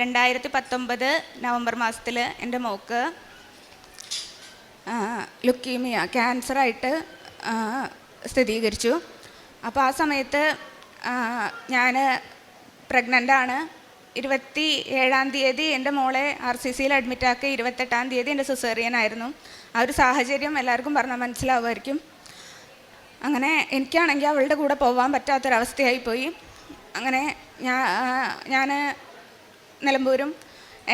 രണ്ടായിരത്തി പത്തൊമ്പത് നവംബർ മാസത്തിൽ എന്റെ മോക്ക് ലുക്കീമിയ ക്യാൻസറായിട്ട് സ്ഥിരീകരിച്ചു. അപ്പോൾ ആ സമയത്ത് ഞാൻ പ്രഗ്നന്റാണ് ഇരുപത്തി ഏഴാം തീയതി എന്റെ മോളെ ആർ സി സിയിൽ അഡ്മിറ്റാക്കി ഇരുപത്തെട്ടാം തീയതി എന്റെ സിസേറിയൻ ആയിരുന്നു ആ ഒരു സാഹചര്യം എല്ലാവർക്കും പറഞ്ഞാൽ മനസ്സിലാവുമായിരിക്കും. അങ്ങനെ എനിക്കാണെങ്കിൽ അവളുടെ കൂടെ പോകാൻ പറ്റാത്തൊരവസ്ഥയായിപ്പോയി. അങ്ങനെ ഞാൻ ഞാൻ നിലമ്പൂരും.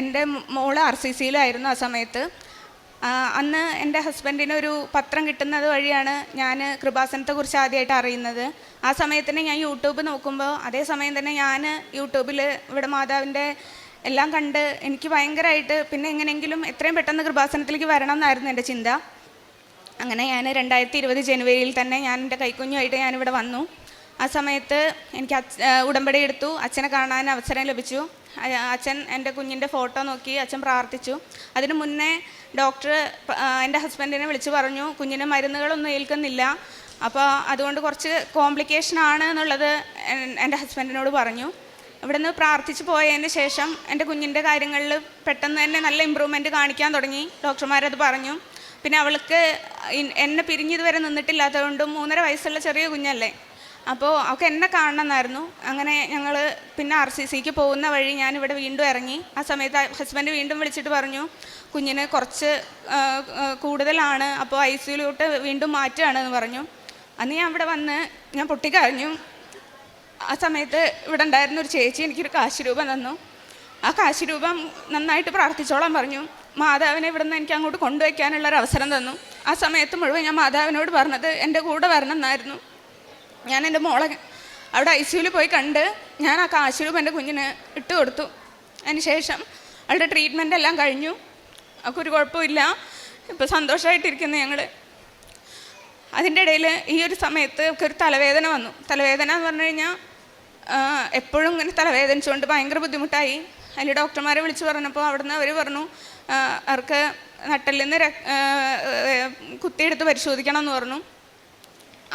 എന്റെ മോൾ ആർ സി സിയിലായിരുന്നു ആ സമയത്ത്. അന്ന് എന്റെ ഹസ്ബൻഡിന് ഒരു പത്രം കിട്ടുന്നത് വഴിയാണ് ഞാൻ കൃപാസനത്തെക്കുറിച്ച് ആദ്യമായിട്ട് അറിയുന്നത്. ആ സമയത്ത് തന്നെ ഞാൻ യൂട്യൂബ് നോക്കുമ്പോൾ അതേ സമയം തന്നെ ഞാൻ യൂട്യൂബിൽ ഇവിടെ മാതാവിന്റെ എല്ലാം കണ്ട് എനിക്ക് ഭയങ്കരമായിട്ട് പിന്നെ എങ്ങനെയെങ്കിലും എത്രയും പെട്ടെന്ന് കൃപാസനത്തിലേക്ക് വരണം എന്നായിരുന്നു എന്റെ ചിന്ത. അങ്ങനെ ഞാൻ രണ്ടായിരത്തി ഇരുപത് ജനുവരിയിൽ തന്നെ ഞാൻ എന്റെ കൈക്കുഞ്ഞുമായിട്ട് ഞാനിവിടെ വന്നു. ആ സമയത്ത് എനിക്ക് ഉടമ്പടി എടുത്തു. അച്ഛനെ കാണാൻ അവസരം ലഭിച്ചു. അച്ഛൻ എന്റെ കുഞ്ഞിന്റെ ഫോട്ടോ നോക്കി അച്ഛൻ പ്രാർത്ഥിച്ചു. അതിന് മുന്നേ ഡോക്ടർ എന്റെ ഹസ്ബൻഡിനെ വിളിച്ചു പറഞ്ഞു കുഞ്ഞിന് മരുന്നുകളൊന്നും ഏൽക്കുന്നില്ല. അപ്പോൾ അതുകൊണ്ട് കുറച്ച് കോംപ്ലിക്കേഷൻ ആണ് എന്നുള്ളത് എന്റെ ഹസ്ബൻഡിനോട് പറഞ്ഞു. ഇവിടുന്ന് പ്രാർത്ഥിച്ചു പോയതിന് ശേഷം എന്റെ കുഞ്ഞിന്റെ കാര്യങ്ങളിൽ പെട്ടെന്ന് തന്നെ നല്ല ഇമ്പ്രൂവ്മെന്റ് കാണിക്കാൻ തുടങ്ങി. ഡോക്ടർമാരത് പറഞ്ഞു. പിന്നെ അവൾക്ക് എന്നെ പിരിഞ്ഞിതുവരെ നിന്നിട്ടില്ലാത്തതുകൊണ്ട് മൂന്നര വയസ്സുള്ള ചെറിയ കുഞ്ഞല്ലേ. അപ്പോൾ അവൾക്ക് എന്നെ കാണണമെന്നായിരുന്നു അങ്ങനെ ഞങ്ങൾ പിന്നെ ആർ സി സിക്ക് പോകുന്ന വഴി ഞാനിവിടെ വീണ്ടും ഇറങ്ങി. ആ സമയത്ത് ഹസ്ബൻഡ് വീണ്ടും വിളിച്ചിട്ട് പറഞ്ഞു കുഞ്ഞിന് കുറച്ച് കൂടുതലാണ്. അപ്പോൾ ഐ സിയിലോട്ട് വീണ്ടും മാറ്റുകയാണ് എന്ന് പറഞ്ഞു. അന്ന് ഞാൻ ഇവിടെ വന്ന് ഞാൻ പൊട്ടിക്കറിഞ്ഞു ആ സമയത്ത് ഇവിടെ ഉണ്ടായിരുന്ന ഒരു ചേച്ചി എനിക്കൊരു കാശ് രൂപം തന്നു. ആ കാശ് രൂപം നന്നായിട്ട് പ്രാർത്ഥിച്ചോളാൻ പറഞ്ഞു. മാതാവിനെ ഇവിടെ നിന്ന് എനിക്ക് അങ്ങോട്ട് കൊണ്ടുവയ്ക്കാനുള്ള ഒരു അവസരം തന്നു. ആ സമയത്ത് മുഴുവൻ ഞാൻ മാതാവിനോട് പറഞ്ഞത് എന്റെ കൂടെ വരണം എന്നായിരുന്നു ഞാൻ എന്റെ മോളെ അവിടെ ഐ സിയുവിൽ പോയി കണ്ട് ഞാൻ ആ കാശ് രൂപ എന്റെ കുഞ്ഞിന് ഇട്ട് കൊടുത്തു. അതിന് ശേഷം അവളുടെ ട്രീറ്റ്മെന്റ് എല്ലാം കഴിഞ്ഞു. അവൾക്ക് ഒരു കുഴപ്പമില്ല. ഇപ്പോൾ സന്തോഷമായിട്ടിരിക്കുന്നു ഞങ്ങൾ അതിന്റെ ഇടയിൽ ഈ ഒരു സമയത്ത് ഒക്കെ ഒരു തലവേദന വന്നു. തലവേദന എന്ന് പറഞ്ഞു കഴിഞ്ഞാൽ എപ്പോഴും ഇങ്ങനെ തലവേദനിച്ചുകൊണ്ട് ഭയങ്കര ബുദ്ധിമുട്ടായി. അതിൽ ഡോക്ടർമാരെ വിളിച്ച് പറഞ്ഞപ്പോൾ അവിടുന്ന് അവർ പറഞ്ഞു അവർക്ക് നട്ടലിൽ നിന്ന് കുത്തിയെടുത്ത് പരിശോധിക്കണം എന്ന് പറഞ്ഞു.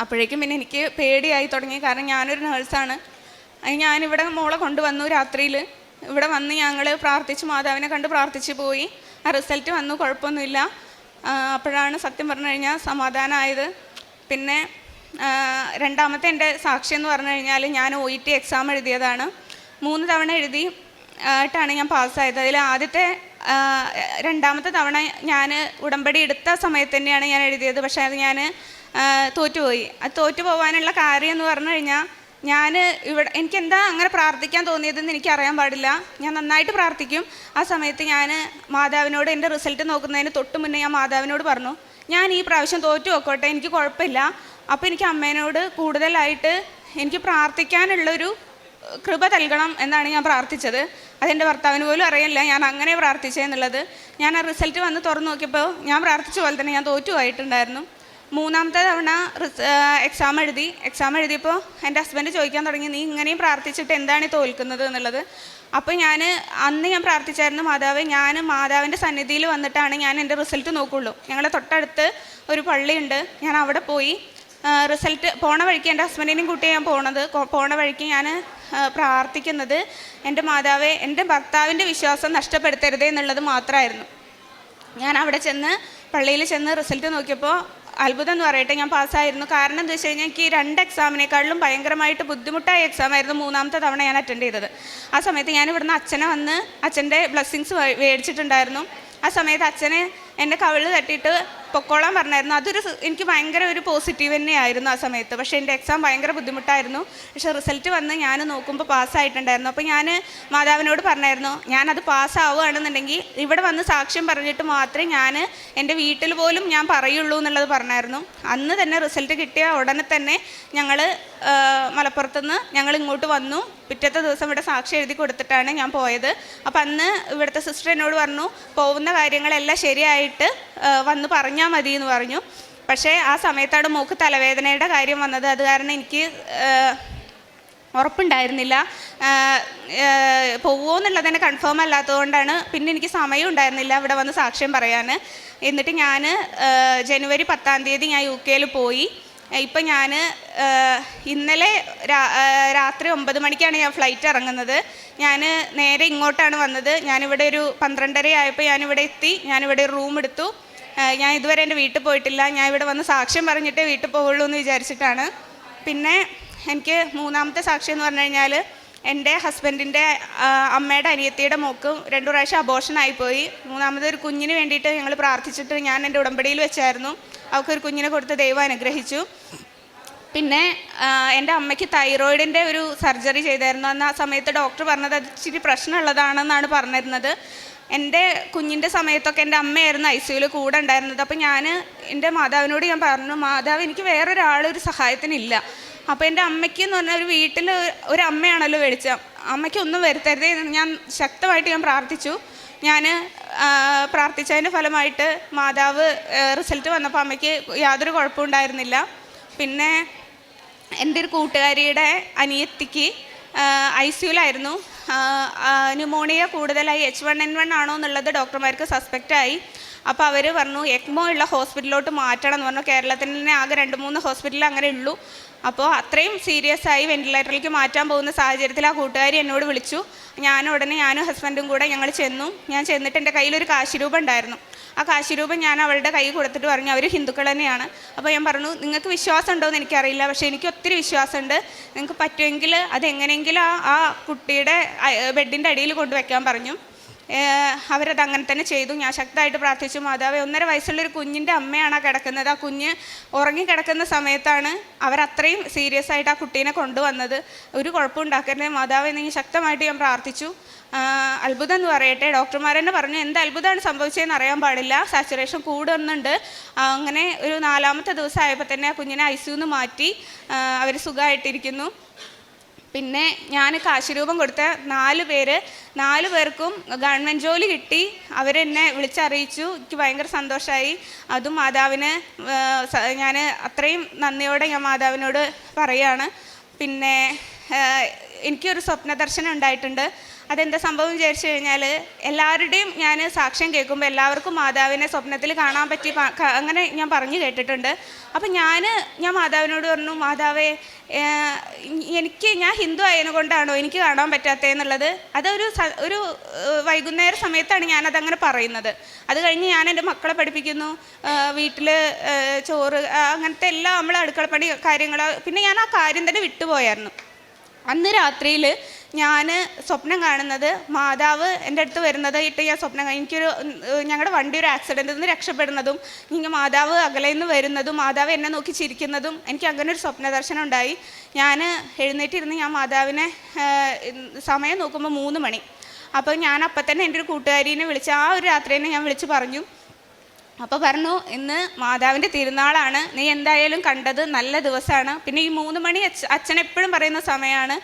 അപ്പോഴേക്കും പിന്നെ എനിക്ക് പേടിയായി തുടങ്ങി. കാരണം ഞാനൊരു നേഴ്സാണ് ഞാനിവിടെ മോളെ കൊണ്ടുവന്നു രാത്രിയിൽ ഇവിടെ വന്ന് ഞങ്ങൾ പ്രാർത്ഥിച്ച് മാതാവിനെ കണ്ട് പ്രാർത്ഥിച്ച് പോയി. ആ റിസൾട്ട് വന്നു കുഴപ്പമൊന്നുമില്ല. അപ്പോഴാണ് സത്യം പറഞ്ഞു കഴിഞ്ഞാൽ സമാധാനമായത് പിന്നെ രണ്ടാമത്തെ എന്റെ സാക്ഷി എന്ന് പറഞ്ഞു കഴിഞ്ഞാൽ ഞാൻ ഒ ഇ ടി എക്സാം എഴുതിയതാണ്. മൂന്ന് തവണ എഴുതി ആയിട്ടാണ് ഞാൻ പാസ്സായത് അതിൽ ആദ്യത്തെ രണ്ടാമത്തെ തവണ ഞാൻ ഉടമ്പടി എടുത്ത സമയത്ത് തന്നെയാണ് ഞാൻ എഴുതിയത്. പക്ഷേ അത് ഞാൻ തോറ്റുപോയി. അത് തോറ്റു പോകാനുള്ള കാര്യം എന്ന് പറഞ്ഞു കഴിഞ്ഞാൽ ഞാൻ ഇവിടെ എനിക്ക് എന്താ അങ്ങനെ പ്രാർത്ഥിക്കാൻ തോന്നിയതെന്ന് എനിക്ക് അറിയാൻ പാടില്ല. ഞാൻ നന്നായിട്ട് പ്രാർത്ഥിക്കും. ആ സമയത്ത് ഞാൻ മാതാവിനോട് എന്റെ റിസൾട്ട് നോക്കുന്നതിന് തൊട്ട് മുന്നേ ഞാൻ മാതാവിനോട് പറഞ്ഞു ഞാൻ ഈ പ്രാവശ്യം തോറ്റു നോക്കോട്ടെ എനിക്ക് കുഴപ്പമില്ല. അപ്പോൾ എനിക്ക് അമ്മേനോട് കൂടുതലായിട്ട് എനിക്ക് പ്രാർത്ഥിക്കാനുള്ളൊരു കൃപ നൽകണം എന്നാണ് ഞാൻ പ്രാർത്ഥിച്ചത്. അതെന്റെ ഭർത്താവിന് പോലും അറിയില്ല ഞാൻ അങ്ങനെ പ്രാർത്ഥിച്ചതെന്നുള്ളത് ഞാൻ ആ റിസൾട്ട് വന്ന് തുറന്നു നോക്കിയപ്പോൾ ഞാൻ പ്രാർത്ഥിച്ച പോലെ തന്നെ ഞാൻ തോറ്റുപോയിട്ടുണ്ടായിരുന്നു. മൂന്നാമത്തെ തവണ എക്സാം എഴുതി. എക്സാം എഴുതിയപ്പോൾ എന്റെ ഹസ്ബൻഡ് ചോദിക്കാൻ തുടങ്ങി നീ ഇങ്ങനെയും പ്രാർത്ഥിച്ചിട്ട് എന്താണ് തോൽക്കുന്നത് എന്നുള്ളത്? അപ്പോൾ ഞാൻ അന്ന് ഞാൻ പ്രാർത്ഥിച്ചായിരുന്നു മാതാവ് ഞാൻ മാതാവിന്റെ സന്നിധിയിൽ വന്നിട്ടാണ് ഞാൻ എന്റെ റിസൾട്ട് നോക്കുള്ളൂ. ഞങ്ങളെ തൊട്ടടുത്ത് ഒരു പള്ളിയുണ്ട്. ഞാൻ അവിടെ പോയി റിസൾട്ട് പോണ വഴിക്ക് എന്റെ ഹസ്ബൻഡിനെയും കൂട്ടി ഞാൻ പോണത്. പോണ വഴിക്ക് ഞാൻ പ്രാർത്ഥിക്കുന്നത് എന്റെ മാതാവെ എന്റെ ഭർത്താവിന്റെ വിശ്വാസം നഷ്ടപ്പെടുത്തരുതേ എന്നുള്ളത് മാത്രമായിരുന്നു ഞാൻ അവിടെ ചെന്ന് പള്ളിയിൽ ചെന്ന് റിസൾട്ട് നോക്കിയപ്പോൾ അത്ഭുതം എന്ന് പറയട്ടെ ഞാൻ പാസ്സായിരുന്നു. കാരണം എന്താ വെച്ച് കഴിഞ്ഞാൽ എനിക്ക് രണ്ട് എക്സാമിനേക്കാളും ഭയങ്കരമായിട്ട് ബുദ്ധിമുട്ടായ എക്സാമായിരുന്നു മൂന്നാമത്തെ തവണ ഞാൻ അറ്റൻഡ് ചെയ്തത്. ആ സമയത്ത് ഞാൻ ഇവിടുന്ന് അച്ഛനെ വന്ന് അച്ഛന്റെ ബ്ലെസ്സിങ്സ് മേടിച്ചിട്ടുണ്ടായിരുന്നു ആ സമയത്ത് അച്ഛനെ എന്റെ കവിൾ തട്ടിയിട്ട് പൊക്കോളാൻ പറഞ്ഞായിരുന്നു. അതൊരു എനിക്ക് ഭയങ്കര ഒരു പോസിറ്റീവ് തന്നെയായിരുന്നു ആ സമയത്ത്. പക്ഷേ എന്റെ എക്സാം ഭയങ്കര ബുദ്ധിമുട്ടായിരുന്നു. പക്ഷേ റിസൾട്ട് വന്ന് ഞാൻ നോക്കുമ്പോൾ പാസ്സായിട്ടുണ്ടായിരുന്നു അപ്പോൾ ഞാൻ മാതാവിനോട് പറഞ്ഞായിരുന്നു ഞാനത് പാസ്സാവുകയാണെന്നുണ്ടെങ്കിൽ ഇവിടെ വന്ന് സാക്ഷ്യം പറഞ്ഞിട്ട് മാത്രമേ ഞാൻ എന്റെ വീട്ടിൽ പോലും ഞാൻ പറയുള്ളൂ എന്നുള്ളത് പറഞ്ഞായിരുന്നു. അന്ന് തന്നെ റിസൾട്ട് കിട്ടിയ ഉടനെ തന്നെ ഞങ്ങൾ മലപ്പുറത്തുനിന്ന് ഞങ്ങൾ ഇങ്ങോട്ട് വന്നു. പിറ്റത്തെ ദിവസം ഇവിടെ സാക്ഷി എഴുതി കൊടുത്തിട്ടാണ് ഞാൻ പോയത്. അപ്പം അന്ന് ഇവിടുത്തെ സിസ്റ്റർ എന്നോട് പറഞ്ഞു പോകുന്ന കാര്യങ്ങളെല്ലാം ശരിയായിട്ട് വന്ന് പറഞ്ഞാൽ മതി എന്ന് പറഞ്ഞു. പക്ഷേ ആ സമയത്താണ് മൂക്ക് തലവേദനയുടെ കാര്യം വന്നത്. അത് കാരണം എനിക്ക് ഉറപ്പുണ്ടായിരുന്നില്ല. പോവുമോ എന്നുള്ളത് തന്നെ കൺഫേം അല്ലാത്തതുകൊണ്ടാണ് പിന്നെ എനിക്ക് സമയം ഉണ്ടായിരുന്നില്ല ഇവിടെ വന്ന് സാക്ഷ്യം പറയാൻ. എന്നിട്ട് ഞാൻ ജനുവരി പത്താം തീയതി ഞാൻ യു കെയിൽ പോയി. ഇപ്പം ഞാൻ ഇന്നലെ രാത്രി ഒമ്പത് മണിക്കാണ് ഞാൻ ഫ്ലൈറ്റ് ഇറങ്ങുന്നത്. ഞാൻ നേരെ ഇങ്ങോട്ടാണ് വന്നത്. ഞാനിവിടെ ഒരു പന്ത്രണ്ടര ആയപ്പോൾ ഞാനിവിടെ എത്തി. ഞാനിവിടെ ഒരു റൂം എടുത്തു. ഞാൻ ഇതുവരെ എന്റെ വീട്ടിൽ പോയിട്ടില്ല. ഞാൻ ഇവിടെ വന്ന് സാക്ഷ്യം പറഞ്ഞിട്ടേ വീട്ടിൽ പോവുള്ളൂ എന്ന് വിചാരിച്ചിട്ടാണ്. പിന്നെ എനിക്ക് മൂന്നാമത്തെ സാക്ഷ്യം എന്ന് പറഞ്ഞു കഴിഞ്ഞാൽ എന്റെ ഹസ്ബൻഡിന്റെ അമ്മയുടെ അനിയത്തിയുടെ മോക്കും രണ്ടു പ്രാവശ്യം അബോഷൻ ആയിപ്പോയി. മൂന്നാമത് ഒരു കുഞ്ഞിന് വേണ്ടിയിട്ട് ഞങ്ങൾ പ്രാർത്ഥിച്ചിട്ട് ഞാൻ എന്റെ ഉടമ്പടിയിൽ വെച്ചായിരുന്നു. അവൾക്കൊരു കുഞ്ഞിനെ കൊടുത്ത് ദൈവം അനുഗ്രഹിച്ചു. പിന്നെ എന്റെ അമ്മയ്ക്ക് തൈറോയിഡിന്റെ ഒരു സർജറി ചെയ്തായിരുന്നു. അന്ന് ആ സമയത്ത് ഡോക്ടർ പറഞ്ഞത് അത് ഇച്ചിരി പ്രശ്നമുള്ളതാണെന്നാണ് പറഞ്ഞിരുന്നത്. എന്റെ കുഞ്ഞിന്റെ സമയത്തൊക്കെ എന്റെ അമ്മയായിരുന്നു ഐ സിയുയിൽ കൂടെ ഉണ്ടായിരുന്നത്. അപ്പോൾ ഞാൻ എന്റെ മാതാവിനോട് ഞാൻ പറഞ്ഞു മാതാവ് എനിക്ക് വേറൊരാളൊരു സഹായത്തിനില്ല. അപ്പോൾ എന്റെ അമ്മയ്ക്ക് എന്ന് പറഞ്ഞാൽ ഒരു വീട്ടിൽ ഒരു അമ്മയാണല്ലോ മേടിച്ചത് അമ്മയ്ക്ക് ഒന്നും വരുത്തരുതേ ഞാൻ ശക്തമായിട്ട് ഞാൻ പ്രാർത്ഥിച്ചു. ഞാൻ പ്രാർത്ഥിച്ചതിന്റെ ഫലമായിട്ട് മാതാവ് റിസൾട്ട് വന്നപ്പോൾ അമ്മയ്ക്ക് യാതൊരു കുഴപ്പമുണ്ടായിരുന്നില്ല പിന്നെ എന്റെ ഒരു കൂട്ടുകാരിയുടെ അനിയത്തിക്ക് ഐ സിയുലായിരുന്നു ന്യൂമോണിയ കൂടുതലായി എച്ച് വൺ എൻ വൺ ആണോ എന്നുള്ളത് ഡോക്ടർമാർക്ക് സസ്പെക്റ്റ് ആയി അപ്പോൾ അവർ പറഞ്ഞു എക്മോ ഉള്ള ഹോസ്പിറ്റലിലോട്ട് മാറ്റണം എന്ന് പറഞ്ഞു. കേരളത്തിൽ തന്നെ ആകെ രണ്ട് മൂന്ന് ഹോസ്പിറ്റലിൽ അങ്ങനെ ഉള്ളൂ അപ്പോൾ അത്രയും സീരിയസ് ആയി വെന്റിലേറ്ററിലേക്ക് മാറ്റാൻ പോകുന്ന സാഹചര്യത്തിൽ ആ കൂട്ടുകാരി എന്നോട് വിളിച്ചു. ഞാൻ ഉടനെ ഞാനും ഹസ്ബൻഡും കൂടെ ഞങ്ങൾ ചെന്നു. ഞാൻ ചെന്നിട്ട് എന്റെ കയ്യിലൊരു കാശിരൂപം ഉണ്ടായിരുന്നു. ആ കാശിരൂപം ഞാൻ അവളുടെ കൈ കൊടുത്തിട്ട് പറഞ്ഞു അവർ ഹിന്ദുക്കൾ തന്നെയാണ്. അപ്പോൾ ഞാൻ പറഞ്ഞു നിങ്ങൾക്ക് വിശ്വാസം ഉണ്ടോ എന്ന് എനിക്കറിയില്ല. പക്ഷേ എനിക്ക് ഒത്തിരി വിശ്വാസമുണ്ട്. നിങ്ങൾക്ക് പറ്റുമെങ്കിൽ അതെങ്ങനെയെങ്കിലും ആ ആ കുട്ടിയുടെ ബെഡിന്റെ അടിയിൽ കൊണ്ടുവയ്ക്കാൻ പറഞ്ഞു. അവരത് അങ്ങനെ തന്നെ ചെയ്തു. ഞാൻ ശക്തമായിട്ട് പ്രാർത്ഥിച്ചു മാതാവേ ഒന്നര വയസ്സുള്ളൊരു കുഞ്ഞിന്റെ അമ്മയാണ് കിടക്കുന്നത്. ആ കുഞ്ഞ് ഉറങ്ങിക്കിടക്കുന്ന സമയത്താണ് അവരത്രയും സീരിയസ് ആയിട്ട് ആ കുട്ടീനെ കൊണ്ടുവന്നത്. ഒരു കുഴപ്പമുണ്ടാക്കരുതേ മാതാവേ മാതാവ് എന്നെങ്കിൽ ശക്തമായിട്ട് ഞാൻ പ്രാർത്ഥിച്ചു. അത്ഭുതം എന്ന് പറയട്ടെ. ഡോക്ടർമാർ തന്നെ പറഞ്ഞു എന്ത് അത്ഭുതമാണ് സംഭവിച്ചതെന്ന് അറിയാൻ പാടില്ല. സാച്ചുറേഷൻ കൂടുന്നുണ്ട്. അങ്ങനെ ഒരു നാലാമത്തെ ദിവസം ആയപ്പോൾ തന്നെ ആ കുഞ്ഞിനെ ഐ സിയുന്ന് മാറ്റി അവർ സുഖമായിട്ടിരിക്കുന്നു. പിന്നെ ഞാൻ കാശിരൂപം കൊടുത്ത നാല് പേര് നാല് പേർക്കും ഗവൺമെന്റ് ജോലി കിട്ടി. അവരെന്നെ വിളിച്ചറിയിച്ചു. എനിക്ക് ഭയങ്കര സന്തോഷമായി അതും മാതാവിന് ഞാൻ അത്രയും നന്ദിയോടെ ഞാൻ മാതാവിനോട് പറയുകയാണ് പിന്നെ എനിക്കൊരു സ്വപ്ന ദർശനം ഉണ്ടായിട്ടുണ്ട്. അതെന്താ സംഭവം വിചാരിച്ചു കഴിഞ്ഞാൽ എല്ലാവരുടെയും ഞാൻ സാക്ഷ്യം കേൾക്കുമ്പോൾ എല്ലാവർക്കും മാതാവിനെ സ്വപ്നത്തിൽ കാണാൻ പറ്റി അങ്ങനെ ഞാൻ പറഞ്ഞു കേട്ടിട്ടുണ്ട്. അപ്പം ഞാൻ ഞാൻ മാതാവിനോട് പറഞ്ഞു മാതാവേ എനിക്ക് ഞാൻ ഹിന്ദു ആയതിനെ കൊണ്ടാണോ എനിക്ക് കാണാൻ പറ്റാത്തതെന്നുള്ളത് അതൊരു ഒരു വൈകുന്നേര സമയത്താണ് ഞാനതങ്ങനെ പറയുന്നത്. അത് കഴിഞ്ഞ് ഞാൻ എന്റെ മക്കളെ പഠിപ്പിക്കുന്നു. വീട്ടിൽ ചോറ് അങ്ങനത്തെ എല്ലാം നമ്മൾ അടുക്കളപ്പണി കാര്യങ്ങൾ പിന്നെ ഞാൻ ആ കാര്യം തന്നെ വിട്ടുപോയായിരുന്നു. അന്ന് രാത്രിയിൽ ഞാൻ സ്വപ്നം കാണുന്നത് മാതാവ് എന്റെ അടുത്ത് വരുന്നത് ഇട്ട് ഞാൻ സ്വപ്നം കാണും. എനിക്കൊരു ഞങ്ങളുടെ വണ്ടി ഒരു ആക്സിഡന്റിൽ നിന്ന് രക്ഷപ്പെടുന്നതും ഇങ്ങനെ മാതാവ് അകലെ നിന്ന് വരുന്നതും മാതാവ് എന്നെ നോക്കി ചിരിക്കുന്നതും എനിക്ക് അങ്ങനെ ഒരു സ്വപ്ന ദർശനം ഉണ്ടായി. ഞാൻ എഴുന്നേറ്റിരുന്ന് ഞാൻ മാതാവിനെ സമയം നോക്കുമ്പോൾ മൂന്ന് മണി. അപ്പോൾ ഞാൻ അപ്പം തന്നെ എന്റെ ഒരു കൂട്ടുകാരിനെ വിളിച്ച് ആ ഒരു രാത്രി തന്നെ ഞാൻ വിളിച്ച് പറഞ്ഞു. അപ്പോൾ പറഞ്ഞു ഇന്ന് മാതാവിന്റെ തിരുനാളാണ്. നീ എന്തായാലും കണ്ടത് നല്ല ദിവസമാണ്. പിന്നെ ഈ മൂന്ന് മണി അച്ഛ അച്ഛൻ എപ്പോഴും പറയുന്ന സമയമാണ്.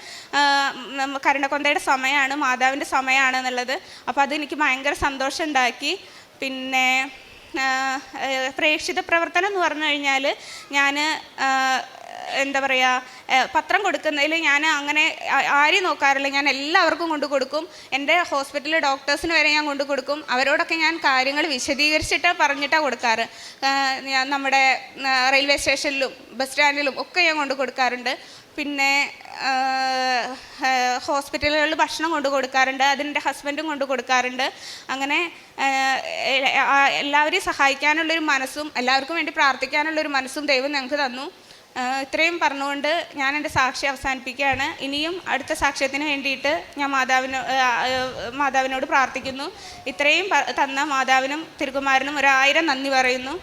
കരുണക്കൊന്തയുടെ സമയമാണ് മാതാവിന്റെ സമയമാണ് എന്നുള്ളത്. അപ്പോൾ അത് എനിക്ക് ഭയങ്കര സന്തോഷം ഉണ്ടാക്കി പിന്നെ പ്രേക്ഷിത പ്രവർത്തനം എന്ന് പറഞ്ഞു കഴിഞ്ഞാൽ ഞാൻ എന്താ പറയുക പത്രം കൊടുക്കുന്നതിൽ ഞാൻ അങ്ങനെ ആരെയും നോക്കാറില്ല. ഞാൻ എല്ലാവർക്കും കൊണ്ടു കൊടുക്കും. എന്റെ ഹോസ്പിറ്റലിലെ ഡോക്ടേഴ്സിന് വരെ ഞാൻ കൊണ്ടു കൊടുക്കും. അവരോടൊക്കെ ഞാൻ കാര്യങ്ങൾ വിശദീകരിച്ചിട്ട് പറഞ്ഞിട്ടാണ് കൊടുക്കാറ്. ഞാൻ നമ്മുടെ റെയിൽവേ സ്റ്റേഷനിലും ബസ് സ്റ്റാൻഡിലും ഒക്കെ ഞാൻ കൊണ്ടു കൊടുക്കാറുണ്ട്. പിന്നെ ഹോസ്പിറ്റലുകളിൽ ഭക്ഷണം കൊണ്ടു കൊടുക്കാറുണ്ട്. അതിന്റെ ഹസ്ബൻഡും കൊണ്ടു കൊടുക്കാറുണ്ട്. അങ്ങനെ എല്ലാവരെയും സഹായിക്കാനുള്ളൊരു മനസ്സും എല്ലാവർക്കും വേണ്ടി പ്രാർത്ഥിക്കാനുള്ളൊരു മനസ്സും ദൈവം ഞങ്ങൾക്ക് തന്നു. ഇത്രയും പറഞ്ഞുകൊണ്ട് ഞാൻ എന്റെ സാക്ഷി അവസാനിപ്പിക്കുകയാണ്. ഇനിയും അടുത്ത സാക്ഷ്യത്തിന് വേണ്ടിയിട്ട് ഞാൻ മാതാവിനോ മാതാവിനോട് പ്രാർത്ഥിക്കുന്നു. ഇത്രയും തന്ന മാതാവിനും തിരുകുമാരനും ഒരായിരം നന്ദി പറയുന്നു.